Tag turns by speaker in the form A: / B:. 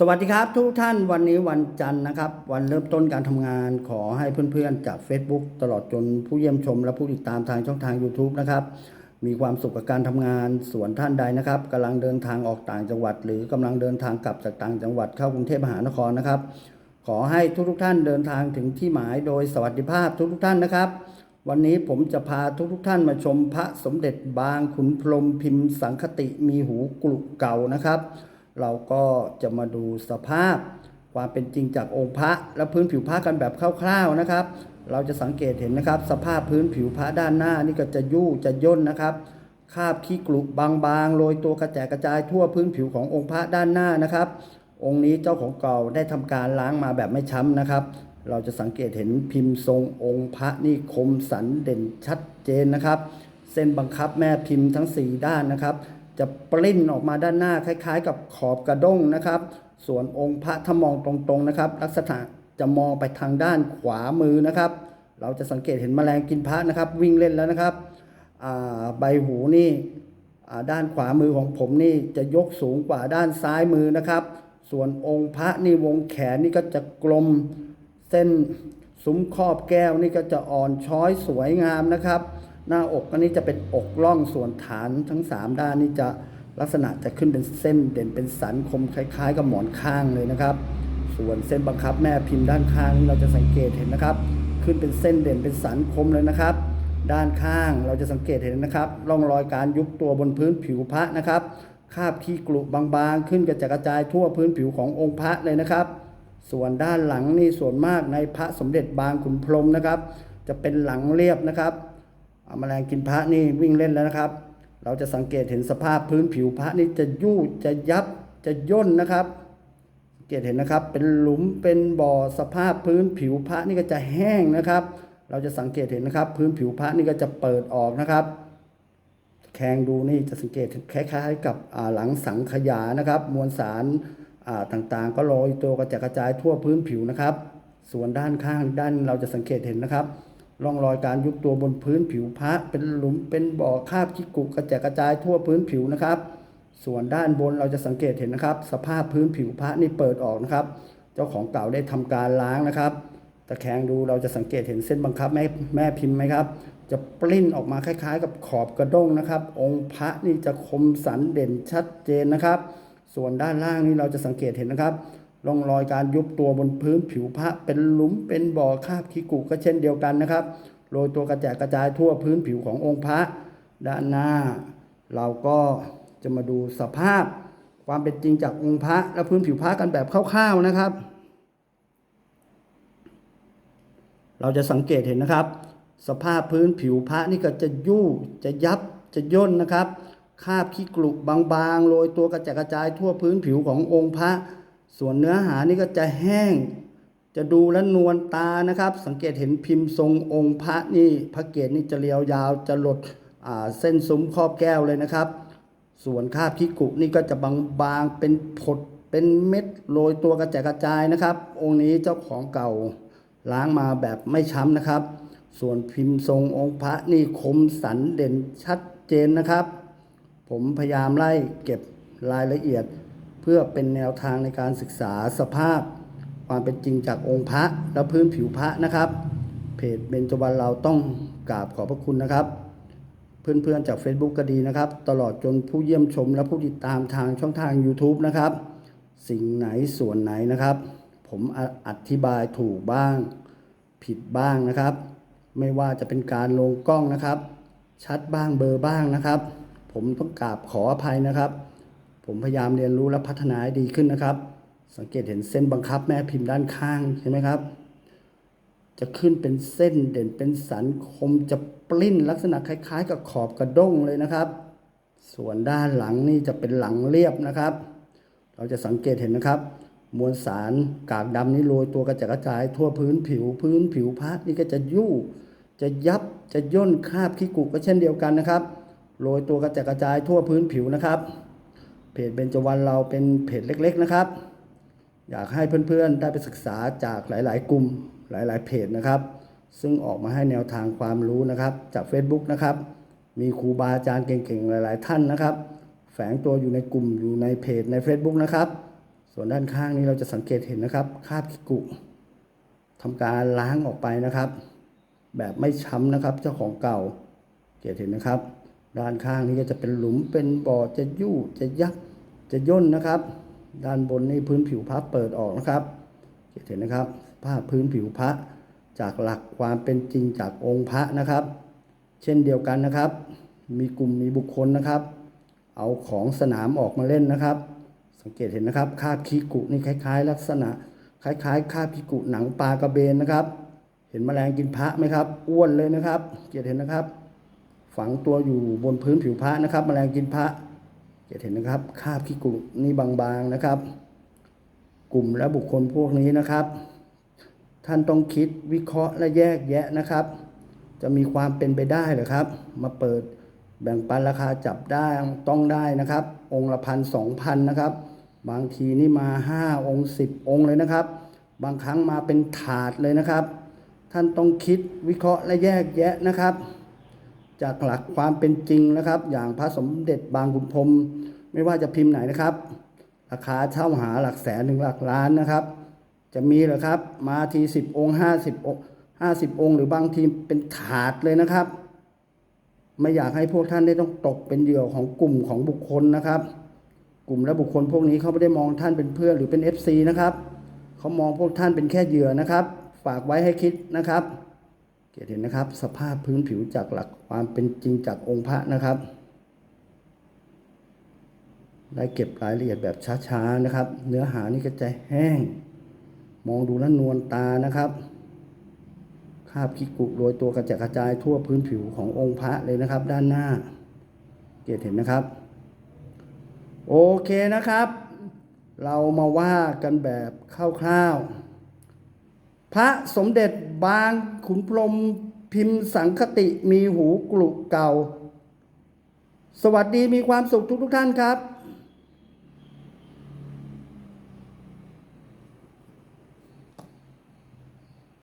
A: สวัสดีครับทุกท่านวันนี้วันจันทร์นะครับ วันเริ่มต้นการทำงานขอให้เพื่อนๆจาก Facebook ตลอดจนผู้เยี่ยมชม และผู้ติดตามทางช่องทาง YouTube นะครับ มีความสุขกับการทำงานส่วนท่านใดนะครับกำลังเดินทางออกต่างจังหวัด หรือกำลังเดินทางกลับจากต่างจังหวัดเข้ากรุงเทพมหานครนะครับ ขอให้ทุกๆท่านเดินทางถึงที่หมายโดยสวัสดิภาพทุกๆท่านนะครับ วันนี้ผมจะพาทุกๆท่านมาชมพระสมเด็จบางขุนพรหมพิมพ์สังคติมีหูกลุเก่านะครับ เราก็จะมาดูสภาพ ความเป็นจริงจากองค์พระและพื้นผิวพระกันแบบคร่าวๆนะครับ เราจะสังเกตเห็นนะครับ สภาพพื้นผิวพระด้านหน้านี่ก็จะยู่จะย่นนะครับคาบขี้กลุบางๆโรยตัวกระแจกระจายทั่วพื้นผิวขององค์พระด้านหน้านะครับ องค์นี้เจ้าของเก่าได้ทำการล้างมาแบบไม่ช้ำนะครับ เราจะสังเกตเห็นพิมพ์ทรงองค์พระนี่คมสันเด่นชัดเจนนะครับ เส้นบังคับแม่พิมพ์ทั้ง 4 ด้านนะครับ จะปริ้นออกมาด้านหน้าคล้ายๆ กับขอบกระด้งนะครับ ส่วนองค์พระถ้ามองตรงๆนะครับ ลักษณะจะมองไปทางด้านขวามือนะครับ เราจะสังเกตเห็นแมลงกินพระนะครับ วิ่งเล่นแล้วนะครับใบหูนี่ด้านขวามือของผมนี่จะยกสูงกว่าด้านซ้ายมือนะครับ ส่วนองค์พระนี่วงแขนนี่ก็จะกลมเส้นซุ้มครอบแก้วนี่ก็จะอ่อนช้อยสวยงามนะครับ หน้าอกอันนี้จะเป็นอกล่องส่วนฐานทั้ง 3 ด้านนี่จะลักษณะจะขึ้นเป็นเส้นเด่นเป็นสันคมคล้าย ๆ กับหมอนข้างเลยนะครับ ส่วนเส้นบังคับแม่พิมพ์ด้านข้างนี่เราจะสังเกตเห็นนะครับ ขึ้นเป็นเส้นเด่นเป็นสันคมเลยนะครับ ด้านข้างเราจะสังเกตเห็นนะครับร่องรอยการยุบตัวบนพื้นผิวพระนะครับคราบขี้กลุบางๆ ขึ้นกระจายกระจายทั่วพื้นผิวขององค์พระเลยนะครับ ส่วนด้านหลังนี่ส่วนมากในพระสมเด็จบางขุนพรหมนะครับ จะเป็นหลังเรียบนะครับ แมลงกินพระนี่วิ่งเล่นแล้วนะครับ เราจะสังเกตเห็นสภาพพื้นผิวพระนี่จะยู่จะยับจะย่นนะครับสังเกตเห็นนะครับ เป็นหลุมเป็นบ่อสภาพพื้นผิวพระนี่ก็จะแห้งนะครับ เราจะสังเกตเห็นนะครับ พื้นผิวพระนี่ก็จะเปิดออกนะครับแคงดูนี่จะสังเกตคล้ายๆกับหลังสังขยานะครับ มวลสารต่างๆ ก็ลอยตัวกระจายกระจายทั่วพื้นผิวนะครับ ส่วนด้านข้างด้านเราจะสังเกตเห็นนะครับ ร่องรอยการยุบตัวบนพื้นผิวพระเป็นหลุมเป็นบ่อคาบขี้กุกระจายกระจายทั่วพื้นผิวนะครับ ส่วนด้านบนเราจะสังเกตเห็นนะครับ สภาพพื้นผิวพระนี่เปิดออกนะครับ เจ้าของเก่าได้ทำการล้างนะครับตะแคงดูเราจะสังเกตเห็นเส้นบังคับแม่แม่พิมพ์ไหมครับ จะปลิ้นออกมาคล้าย ๆ กับขอบกระด้งนะครับ องค์พระนี่จะคมสันเด่นชัดเจนนะครับ ส่วนด้านล่างนี่เราจะสังเกตเห็นนะครับ ร่องรอยการยุบตัวบนพื้นผิวพระเป็นหลุมเป็นบ่อคาบขี้กุก็เช่นเดียวกันนะครับโรยตัวกระจายกระจายทั่วพื้นผิวขององค์พระด้านหน้า เราก็จะมาดูสภาพความเป็นจริงจากองค์พระและพื้นผิวพระกันแบบคร่าวๆนะครับ เราจะสังเกตเห็นนะครับ สภาพพื้นผิวพระนี่ก็จะยู่จะยับจะย่นนะครับคาบขี้กลุบางๆโรยตัวกระจายกระจายทั่วพื้นผิวขององค์พระ ส่วนเนื้อหานี่ก็จะแห้ง จะดูและนวลตานะครับ สังเกตเห็นพิมพ์ทรงองค์พระนี่พระเกศนี่จะเรียวยาวจะหลดเส้นซุ้มครอบแก้วเลยนะครับ ส่วนคาบขี้กุนี่ก็จะบางๆเป็นผดเป็นเม็ดโรยตัวกระจายกระจายนะครับ องค์นี้เจ้าของเก่าล้างมาแบบไม่ช้ำนะครับ ส่วนพิมพ์ทรงองค์พระนี่คมสันเด่นชัดเจนนะครับ ผมพยายามไล่เก็บรายละเอียด พื่อเป็นแนวทางในการศึกษาสภาพ ความเป็นจริงจากองค์พระและพื้นผิวพระนะครับ เพจเบญจวรรณเราต้องกราบขอบพระคุณนะครับ เพื่อนๆจาก Facebook ก็ดีนะครับ ตลอดจนผู้เยี่ยมชมและผู้ติดตามทางช่องทาง YouTube นะครับ สิ่งไหนส่วนไหนนะครับ ผมออธิบายถูกบ้าง ผิดบ้างนะครับ ไม่ว่าจะเป็นการลงกล้องนะครับ ชัดบ้างเบอร์บ้างนะครับ ผมต้องกราบขออภัยนะครับ ผมพยายามเรียนรู้และพัฒนาให้ดีขึ้นนะครับ สังเกตเห็นเส้นบังคับแม่พิมพ์ด้านข้างใช่ไหมครับ จะขึ้นเป็นเส้นเด่นเป็นสันคมจะปลิ้นลักษณะคล้าย ๆ กับขอบกระด้งเลยนะครับ ส่วนด้านหลังนี่จะเป็นหลังเรียบนะครับ เราจะสังเกตเห็นนะครับ มวลสารกากดำนี่โรยตัวกระจายกระจาย ทั่วพื้นผิวพื้นผิวพระนี่ก็จะยู่จะยับจะย่นคาบขี้กุก็เช่นเดียวกันนะครับโรยตัวกระจกระจายทั่วพื้นผิวนะครับ เพจเบญจวรรณเราเป็นเพจเล็ก ๆนะครับ อยากให้เพื่อนๆได้ไปศึกษาจากหลาย ๆ กลุ่มหลาย ๆ เพจนะครับ ซึ่งออกมาให้แนวทางความรู้นะครับ จาก Facebook นะครับ มีครูบาอาจารย์เก่งๆ หลาย ๆ ท่านนะครับ แฝงตัวอยู่ในกลุ่มอยู่ในเพจใน Facebook นะครับ ส่วนด้านข้างนี้เราจะสังเกตเห็นนะครับคราบคิกุทำการล้างออกไปนะครับ แบบไม่ช้ำนะครับเจ้าของเก่าเกตเห็นนะครับ ด้านข้างนี้ก็จะเป็นหลุมเป็นบ่อจะยู่จะยับจะย่นนะครับ ด้านบนนี่พื้นผิวพระเปิดออกนะครับเกตเห็นนะครับภาพพื้นผิวพระจากหลักความเป็นจริงจากองค์พระนะครับ เช่นเดียวกันนะครับ มีกลุ่มมีบุคคลนะครับ เอาของสนามออกมาเล่นนะครับ สังเกตเห็นนะครับคาบคีกุนี่คล้าย ๆ ลักษณะ คล้ายๆคาบคีกุหนังปลากระเบนนะครับ เห็นแมลงกินพระไหมครับ อ้วนเลยนะครับ เกียรติเห็นนะครับ ฝังตัวอยู่บนพื้นผิวพระนะครับแมลงกินพระเกียรติเห็นนะครับคาบคีกุนี่บางๆนะครับ กลุ่มและบุคคลพวกนี้นะครับ ท่านต้องคิดวิเคราะห์และแยกแยะนะครับ จะมีความเป็นไปได้หรือครับ มาเปิดแบ่งปันราคาจับได้ต้องได้นะครับ องค์ละพันสองพันนะครับ บางทีนี่มาห้าองค์สิบองค์เลยนะครับ บางครั้งมาเป็นถาดเลยนะครับ ท่านต้องคิดวิเคราะห์และแยกแยะนะครับ จากหลักความเป็นจริงนะครับ อย่างพระสมเด็จบางขุนพรหมไม่ว่าจะพิมพ์ไหนนะครับ ราคาเช่าหาหลักแสนถึงหลักล้านนะครับ จะมีหรือครับ มาทีสิบองค์ห้าสิบองค์ห้าสิบองค์หรือบางทีเป็นถาดเลยนะครับ ไม่อยากให้พวกท่านได้ต้องตกเป็นเหยื่อของกลุ่มของบุคคลนะครับ กลุ่มและบุคคลพวกนี้เขาไม่ได้มองท่านเป็นเพื่อนหรือเป็น FC นะครับเขามองพวกท่านเป็นแค่เหยื่อนะครับ ฝากไว้ให้คิดนะครับ เกตเห็นนะครับ สภาพพื้นผิวจากหลักความเป็นจริงจากองค์พระนะครับได้เก็บรายละเอียดแบบช้าๆนะครับ เนื้อหานี่ก็จะแห้ง มองดูแล้วนวลตานะครับคราบคิกุโรยตัวกระจายกระจายทั่วพื้นผิวขององค์พระเลยนะครับ ด้านหน้า เกตเห็นนะครับ โอเคนะครับ เรามาว่ากันแบบคร่าวๆ พระสมเด็จบางขุนพรมพิมพ์สังคติมีหูกลุเก่า สวัสดีมีความสุขทุกๆท่านครับ